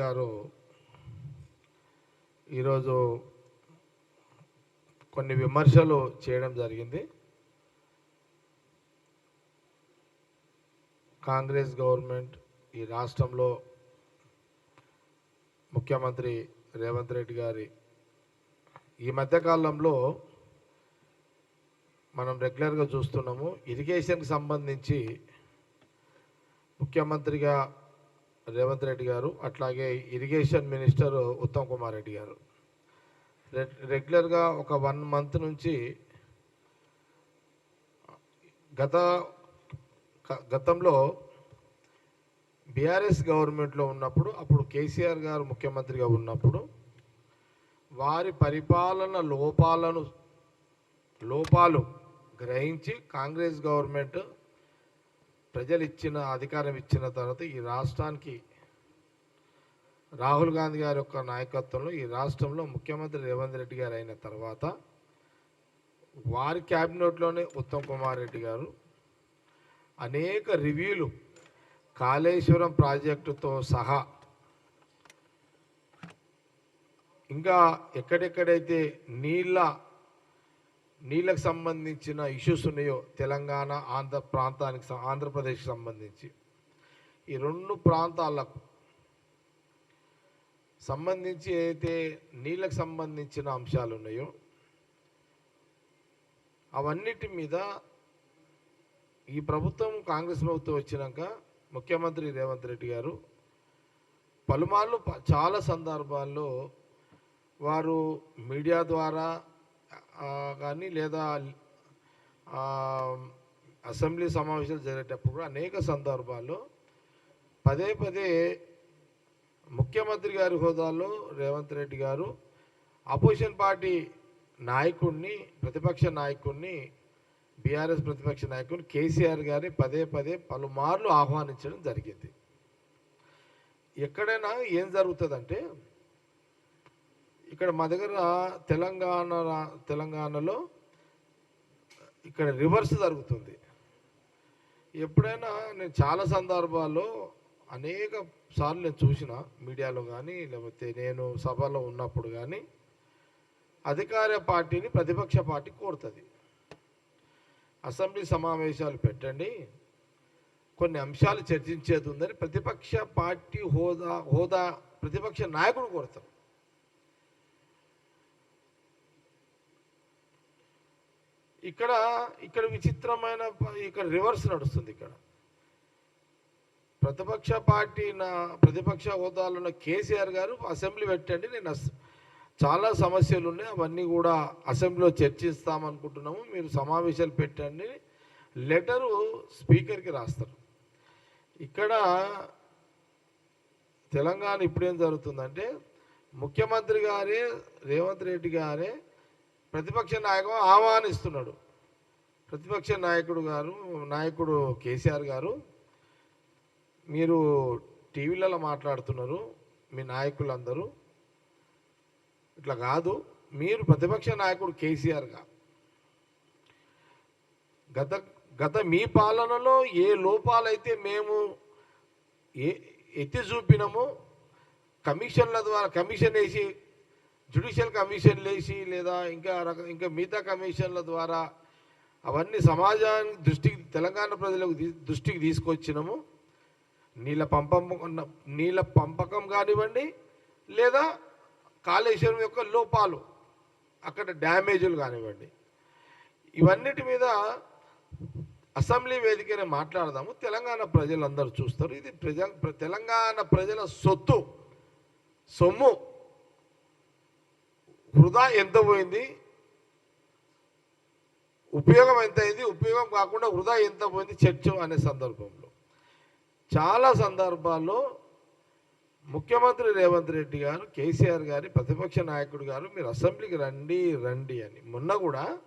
గారు ఈరోజు కొన్ని విమర్శలు చేయడం జరిగింది. కాంగ్రెస్ గవర్నమెంట్ ఈ రాష్ట్రంలో ముఖ్యమంత్రి రేవంత్ రెడ్డి గారి ఈ మధ్యకాలంలో మనం రెగ్యులర్గా చూస్తున్నాము. ఇరిగేషన్కి సంబంధించి ముఖ్యమంత్రిగా రేవంత్ రెడ్డి గారు అట్లాగే ఇరిగేషన్ మినిస్టర్ ఉత్తమ్ కుమార్ రెడ్డి గారు. రె- రెగ్యులర్గా ఒక వన్ మంత్ నుంచి గత గతంలో బీఆర్ఎస్ గవర్నమెంట్లో ఉన్నప్పుడు అప్పుడు కేసీఆర్ గారు ముఖ్యమంత్రిగా ఉన్నప్పుడు వారి పరిపాలన లోపాలను లోపాలు గ్రహించి కాంగ్రెస్ గవర్నమెంట్ ప్రజలు ఇచ్చిన అధికారం ఇచ్చిన తర్వాత ఈ రాష్ట్రానికి రాహుల్ గాంధీ గారి యొక్క నాయకత్వంలో ఈ రాష్ట్రంలో ముఖ్యమంత్రి రేవంత్ రెడ్డి గారు అయిన తర్వాత వారి క్యాబినెట్లోనే ఉత్తమ్ కుమార్ రెడ్డి గారు అనేక రివ్యూలు కాళేశ్వరం ప్రాజెక్టుతో సహా ఇంకా ఎక్కడెక్కడైతే నీళ్ళ నీళ్ళకు సంబంధించిన ఇష్యూస్ ఉన్నాయో తెలంగాణ ఆంధ్ర ప్రాంతానికి ఆంధ్రప్రదేశ్కి సంబంధించి. ఈ రెండు ప్రాంతాలకు సంబంధించి అయితే నీళ్ళకు సంబంధించిన అంశాలు ఉన్నాయో అవన్నిటి మీద ఈ ప్రభుత్వం కాంగ్రెస్ ప్రభుత్వం వచ్చినాక ముఖ్యమంత్రి రేవంత్ రెడ్డి గారు పలుమార్లు చాలా సందర్భాల్లో వారు మీడియా ద్వారా కానీ లేదా అసెంబ్లీ సమావేశాలు జరిగేటప్పుడు కూడా అనేక సందర్భాల్లో పదే పదే ముఖ్యమంత్రి గారి హోదాలో రేవంత్ రెడ్డి గారు అపోజిషన్ పార్టీ నాయకుడిని ప్రతిపక్ష నాయకుడిని బీఆర్ఎస్ ప్రతిపక్ష నాయకుడిని కేసీఆర్ గారిని పదే పదే పలుమార్లు ఆహ్వానించడం జరిగింది. ఎక్కడైనా ఏం జరుగుతుందంటే ఇక్కడ మా దగ్గర తెలంగాణ రా- తెలంగాణలో ఇక్కడ రివర్స్ జరుగుతుంది. ఎప్పుడైనా నేను చాలా సందర్భాల్లో అనేక సార్లు నేను చూసిన మీడియాలో కానీ లేకపోతే నేను సభలో ఉన్నప్పుడు కానీ అధికార పార్టీని ప్రతిపక్ష పార్టీ కోరుతుంది. అసెంబ్లీ సమావేశాలు పెట్టండి. కొన్ని అంశాలు చర్చించేది ఉందని ప్రతిపక్ష పార్టీ హోదా హోదా ప్రతిపక్ష నాయకుడు కోరుతారు. ఇక్కడ ఇక్కడ విచిత్రమైన ఇక్కడ రివర్స్ నడుస్తుంది ఇక్కడ. ప్రతిపక్ష పార్టీ నా ప్రతిపక్ష హోదాలో ఉన్న కేసీఆర్ గారు అసెంబ్లీ పెట్టండి నేను చాలా సమస్యలు ఉన్నాయి అవన్నీ కూడా అసెంబ్లీలో చర్చిస్తామనుకుంటున్నాము మీరు సమావేశాలు పెట్టండి లెటరు స్పీకర్కి రాస్తారు. ఇక్కడ తెలంగాణ ఇప్పుడేం జరుగుతుందంటే ముఖ్యమంత్రి గారే రేవంత్ రెడ్డి గారే ప్రతిపక్ష నాయకుడు ఆహ్వానిస్తున్నాడు. ప్రతిపక్ష నాయకుడు గారు నాయకుడు కేసీఆర్ గారు మీరు టీవీలలో మాట్లాడుతున్నారు మీ నాయకులందరూ. ఇట్లా కాదు మీరు ప్రతిపక్ష నాయకుడు కేసీఆర్గా గత గత మీ పాలనలో ఏ లోపాలైతే మేము ఏ ఎత్తి చూపినామో కమిషన్ల ద్వారా కమిషన్ వేసి జ్యుడిషియల్ కమిషన్ లేచి లేదా ఇంకా రక ఇంకా మిగతా కమిషన్ల ద్వారా అవన్నీ సమాజానికి దృష్టికి తెలంగాణ ప్రజలకు దృష్టికి తీసుకొచ్చినాము. నీళ్ళ పంపం నీళ్ళ పంపకం కానివ్వండి లేదా కాళేశ్వరం యొక్క లోపాలు అక్కడ డ్యామేజులు కానివ్వండి. ఇవన్నిటి మీద అసెంబ్లీ వేదికనే మాట్లాడదాము. తెలంగాణ ప్రజలందరూ చూస్తారు. ఇది ప్రజ తెలంగాణ ప్రజల సొత్తు సొమ్ము. వృధా ఎంత పోయింది? ఉపయోగం ఎంత అయింది? ఉపయోగం కాకుండా వృధా ఎంత పోయింది? చర్చ అనే సందర్భంలో. చాలా సందర్భాల్లో ముఖ్యమంత్రి రేవంత్ రెడ్డి గారు కేసీఆర్ గారి ప్రతిపక్ష నాయకుడు గారు మీరు అసెంబ్లీకి రండి రండి అని. మొన్న కూడా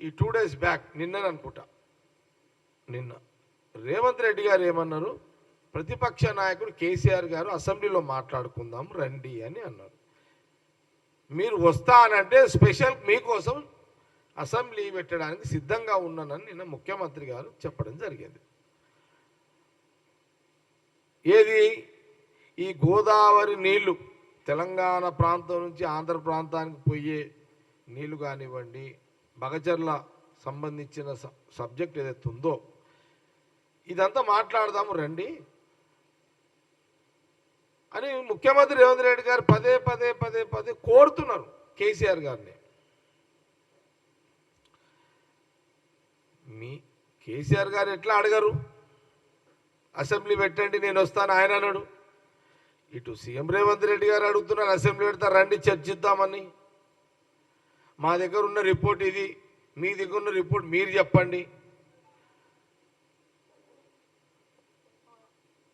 ఈ టూ డేస్ బ్యాక్ నిన్న అనుకుంటా. నిన్న. రేవంత్ రెడ్డి గారు ఏమన్నారు? ప్రతిపక్ష నాయకుడు కేసీఆర్ గారు అసెంబ్లీలో మాట్లాడుకుందాం రండి అని అన్నారు. మీరు వస్తా అనంటే స్పెషల్ మీకోసం అసెంబ్లీ పెట్టడానికి సిద్ధంగా ఉన్నానని నిన్న ముఖ్యమంత్రి గారు చెప్పడం జరిగింది. ఏది? ఈ గోదావరి నీళ్ళు తెలంగాణ ప్రాంతం నుంచి ఆంధ్ర ప్రాంతానికి పోయే నీళ్ళు కానివ్వండి బగచర్ల సంబంధించిన సబ్జెక్ట్ ఏదైతే ఉందో ఇదంతా మాట్లాడదాము రండి. అని ముఖ్యమంత్రి రేవంత్ రెడ్డి గారు పదే పదే పదే పదే కోరుతున్నారు కేసీఆర్ గారిని. మీ కేసీఆర్ గారు ఎట్లా అడగరు? అసెంబ్లీ పెట్టండి నేను వస్తాను ఆయన అన్నాడు ఇటు సీఎం రేవంత్ రెడ్డి గారు అడుగుతున్నారు అసెంబ్లీ పెడతారు రండి చర్చిద్దామని. మా దగ్గర ఉన్న రిపోర్ట్ ఇది మీ దగ్గర ఉన్న రిపోర్ట్ మీరు చెప్పండి.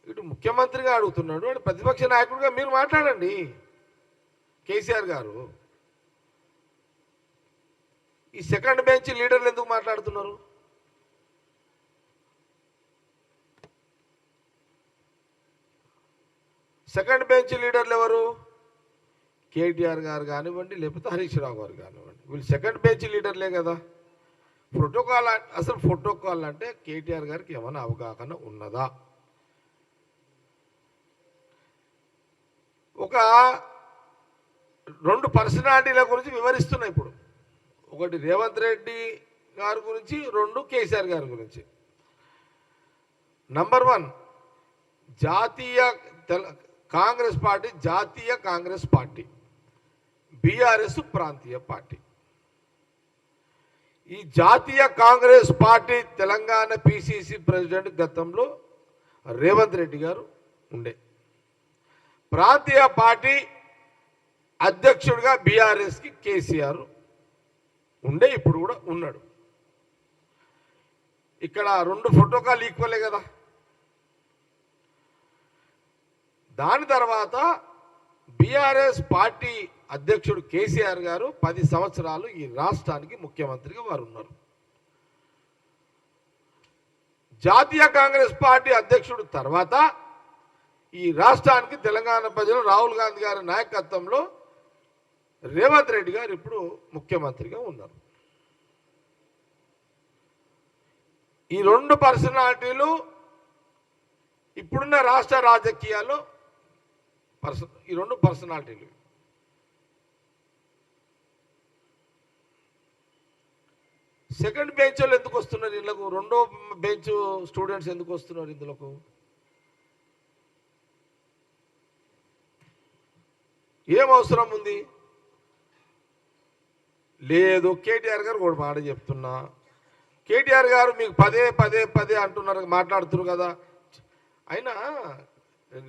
ఇటు ముఖ్యమంత్రిగా అడుగుతున్నాడు అంటే ప్రతిపక్ష నాయకుడిగా మీరు మాట్లాడండి. కేసీఆర్ గారు. ఈ సెకండ్ బెంచ్ లీడర్లు ఎందుకు మాట్లాడుతున్నారు? సెకండ్ బెంచ్ లీడర్లు ఎవరు? కేటీఆర్ గారు కానివ్వండి లేకపోతే హరీష్ రావు గారు కానివ్వండి. వీళ్ళు సెకండ్ బెంచ్ లీడర్లే కదా. ప్రోటోకాల్ అసలు ప్రోటోకాల్ అంటే కేటీఆర్ గారికి ఏమైనా అవగాహన ఉన్నదా? ఒక రెండు పర్సనాలిటీల గురించి వివరిస్తున్నాయి ఇప్పుడు. ఒకటి రేవంత్ రెడ్డి గారి గురించి రెండు కేసీఆర్ గారి గురించి. నంబర్ వన్ జాతీయ తెల కాంగ్రెస్ పార్టీ జాతీయ కాంగ్రెస్ పార్టీ. బీఆర్ఎస్ ప్రాంతీయ పార్టీ. ఈ జాతీయ Congress party Telangana PCC president గతంలో రేవంత్ రెడ్డి గారు ఉండే. ప్రాంతీయ పార్టీ అధ్యక్షుడిగా బీఆర్ఎస్కి కేసీఆర్ ఉండే ఇప్పుడు కూడా ఉన్నాడు. ఇక్కడ రెండు ప్రోటోకాల్ ఈక్వలే కదా. దాని తర్వాత బీఆర్ఎస్ పార్టీ అధ్యక్షుడు కేసీఆర్ గారు పది సంవత్సరాలు ఈ రాష్ట్రానికి ముఖ్యమంత్రిగా వారు ఉన్నారు. జాతీయ కాంగ్రెస్ పార్టీ అధ్యక్షుడు తర్వాత ఈ రాష్ట్రానికి తెలంగాణ ప్రజలు రాహుల్ గాంధీ గారి నాయకత్వంలో రేవంత్ రెడ్డి గారు ఇప్పుడు ముఖ్యమంత్రిగా ఉన్నారు. ఈ రెండు పర్సనాలిటీలు ఇప్పుడున్న రాష్ట్ర రాజకీయాల్లో పర్స ఈ రెండు పర్సనాలిటీలు. సెకండ్ బెంచ్ వాళ్ళు ఎందుకు వస్తున్నారు ఇళ్ళకు రెండో బెంచ్ స్టూడెంట్స్ ఎందుకు వస్తున్నారు ఇందులోకి? ఏం అవసరం ఉంది? లేదు కేటీఆర్ గారు కూడా మాట చెప్తున్నా. కేటీఆర్ గారు మీకు పదే పదే పదే అంటున్నారు మాట్లాడుతున్నారు కదా. అయినా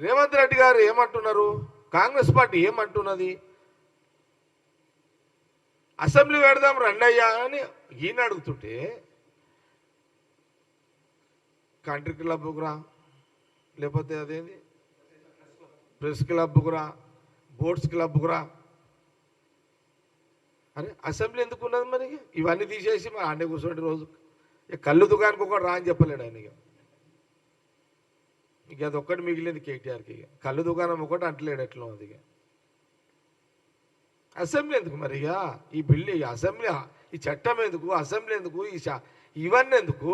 రేవంత్ రెడ్డి గారు ఏమంటున్నారు? కాంగ్రెస్ పార్టీ ఏమంటున్నది? అసెంబ్లీ పెడదాం రండయ్యా అని ఈయన అడుగుతుంటే కంట్రీ క్లబ్కు రా. లేకపోతే అదేంది? ప్రెస్ క్లబ్కు రా. బోర్డ్స్ క్లబ్కు రా అరే అసెంబ్లీ ఎందుకు ఉన్నది మరి ఇవన్నీ తీసేసి మరి అన్నీ కూర్చోండి రోజు. ఇక కళ్ళు దుకాణానికి ఒకటి రా అని చెప్పలేడు ఆయన ఇక. ఇక అది ఒక్కటి మిగిలింది కేటీఆర్కి ఇక. కళ్ళు దుకాణం ఒకటి అంటలేడు ఎట్లా ఉంది ఇక. అసెంబ్లీ ఎందుకు మరి ఇక? ఈ బిల్డింగ్ అసెంబ్లీ ఈ చట్టం ఎందుకు? అసెంబ్లీ ఎందుకు? ఈ ఇవన్నీ ఎందుకు?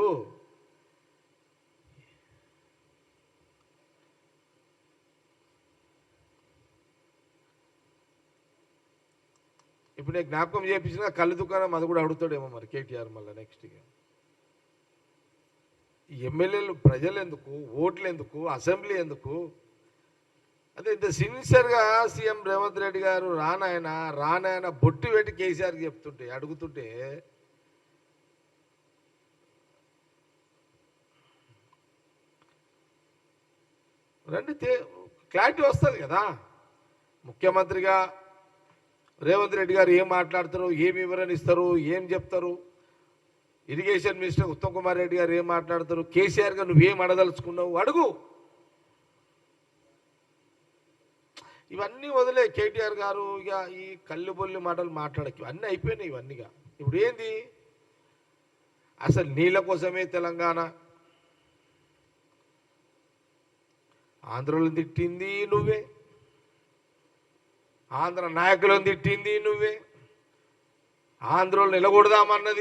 ఇప్పుడు నేను జ్ఞాపకం చేయించిన కళ్ళు దుకాణం అది కూడా అడుగుతాడేమో మరి కేటీఆర్ మళ్ళీ నెక్స్ట్ ఈ ఎమ్మెల్యేలు ప్రజలు ఎందుకు ఓట్లు ఎందుకు అసెంబ్లీ ఎందుకు? అదే ఇంత సిన్సియర్గా సీఎం రేవంత్ రెడ్డి గారు రానాయన రానాయన బొట్టు పెట్టి కేసీఆర్కి చెప్తుంటే అడుగుతుంటే రండి క్లారిటీ వస్తుంది కదా. ముఖ్యమంత్రిగా రేవంత్ రెడ్డి గారు ఏం మాట్లాడతారు ఏం వివరణ ఇస్తారు? ఏం చెప్తారు? ఇరిగేషన్ మినిస్టర్ ఉత్తమ్ కుమార్ రెడ్డి గారు ఏం మాట్లాడతారు కేసీఆర్ గారు నువ్వేం అడదలుచుకున్నావు? అడుగు. ఇవన్నీ వదిలే కేటీఆర్ గారు. ఇక ఈ కళ్ళుబొల్లి మాటలు మాట్లాడకి అన్నీ అయిపోయినాయి ఇవన్నీగా. ఇప్పుడు ఏంది? అసలు నీళ్ళ కోసమే తెలంగాణ. ఆంధ్రలో తిట్టింది నువ్వే. ఆంధ్ర నాయకులను తిట్టింది నువ్వే. ఆంధ్రలో నిలగొడదామన్నది